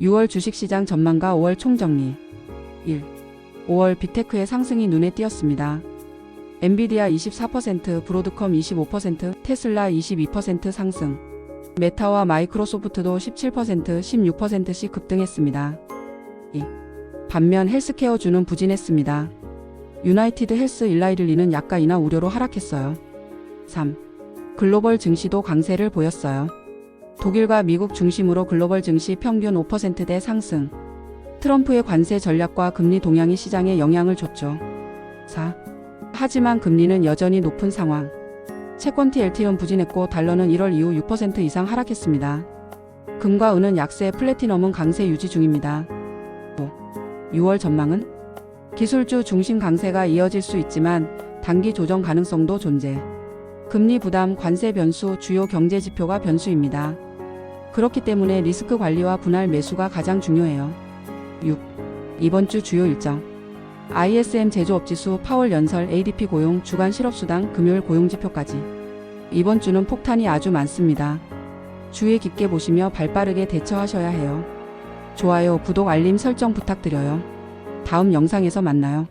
6월 주식시장 전망과 5월 총정리 1. 5월 빅테크의 상승이 눈에 띄었습니다. 엔비디아 24%, 브로드컴 25%, 테슬라 22% 상승. 메타와 마이크로소프트도 17%, 16%씩 급등했습니다. 2. 반면 헬스케어주는 부진했습니다. 유나이티드 헬스 일라이릴리는 약가이나 우려로 하락했어요. 3. 글로벌 증시도 강세를 보였어요. 독일과 미국 중심으로 글로벌 증시 평균 5%대 상승. 트럼프의 관세 전략과 금리 동향이 시장에 영향을 줬죠. 4. 하지만 금리는 여전히 높은 상황. 채권티 LT는 부진했고 달러는 1월 이후 6% 이상 하락했습니다. 금과 은은 약세, 플래티넘은 강세 유지 중입니다. 5. 6월 전망은 기술주 중심 강세가 이어질 수 있지만 단기 조정 가능성도 존재. 금리 부담, 관세 변수, 주요 경제 지표가 변수입니다. 그렇기 때문에 리스크 관리와 분할 매수가 가장 중요해요. 6. 이번 주 주요 일정. ISM 제조업 지수, 파월 연설, ADP 고용, 주간 실업수당, 금요일 고용지표까지. 이번 주는 폭탄이 아주 많습니다. 주의 깊게 보시며 발빠르게 대처하셔야 해요. 좋아요, 구독, 알림 설정 부탁드려요. 다음 영상에서 만나요.